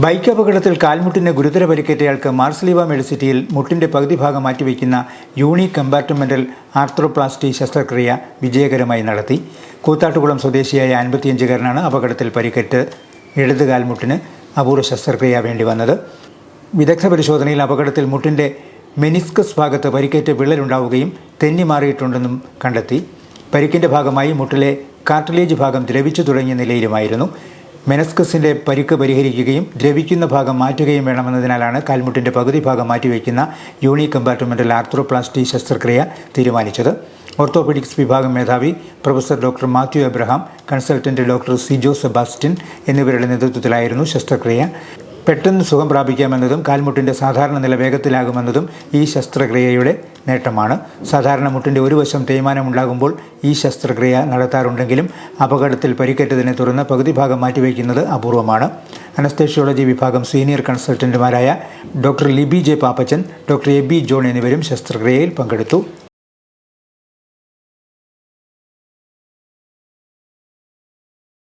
Bike അപകടത്തിൽ കാൽമുട്ടിന് ഗുരുതര പരിക്കേറ്റയാൾക്ക് മാർസ്ലീവ മെഡിസിറ്റിയിൽ മുട്ടിന്റെ പകുതി ഭാഗം മാറ്റിവെക്കുന്ന യൂണി കമ്പാർട്ട്മെന്റൽ ആർത്രോപ്ലാസ്റ്റി ശസ്ത്രക്രിയ വിജയകരമായി നടത്തി. കൂത്താട്ടുകുളം സ്വദേശിയായ അൻപത്തിയഞ്ചുകാരനാണ് അപകടത്തിൽ പരിക്കേറ്റ് ഇടത് കാൽമുട്ടിന് അപൂർവ ശസ്ത്രക്രിയ വേണ്ടി വന്നത്. വിദഗ്ധ പരിശോധനയിൽ അപകടത്തിൽ മുട്ടിന്റെ മെനിസ്കസ് ഭാഗത്ത് പരിക്കേറ്റ് വിള്ളലുണ്ടാവുകയും തെന്നി മാറിയിട്ടുണ്ടെന്നും കണ്ടെത്തി. പരിക്കിന്റെ ഭാഗമായി മുട്ടിലെ കാർട്ടിലേജ് ഭാഗം ദ്രവിച്ചു തുടങ്ങിയ നിലയിലുമായിരുന്നു. മെനസ്കസിന്റെ പരിക്ക് പരിഹരിക്കുകയും ദ്രവിക്കുന്ന ഭാഗം മാറ്റുകയും വേണമെന്നതിനാലാണ് കാൽമുട്ടിന്റെ പകുതി ഭാഗം മാറ്റിവെക്കുന്ന യൂണി കമ്പാർട്ട്മെന്റൽ ആർത്രോപ്ലാസ്റ്റി ശസ്ത്രക്രിയ തീരുമാനിച്ചത്. ഓർത്തോപെഡിക്സ് വിഭാഗം മേധാവി professor doctor Mathew Abraham consultant doctor Sijo Sebastian എന്നിവരുടെ നേതൃത്വത്തിലായിരുന്നു ശസ്ത്രക്രിയ. പെട്ടെന്ന് സുഖം പ്രാപിക്കാമെന്നതും കാൽമുട്ടിന്റെ സാധാരണ നില വേഗത്തിലാകുമെന്നതും ഈ ശസ്ത്രക്രിയയുടെ നേട്ടമാണ്. സാധാരണ മുട്ടിന്റെ ഒരു വശം തേയ്മാനം ഉണ്ടാകുമ്പോൾ ഈ ശസ്ത്രക്രിയ നടത്താറുണ്ടെങ്കിലും അപകടത്തിൽ പരിക്കേറ്റതിനെ തുടർന്ന് പകുതി ഭാഗം മാറ്റിവെക്കുന്നത് അപൂർവമാണ്. അനസ്തേഷ്യോളജി വിഭാഗം senior കൺസൾട്ടന്റുമാരായ doctor Libi J Pappachan doctor A B John എന്നിവരും ശസ്ത്രക്രിയയിൽ പങ്കെടുത്തു.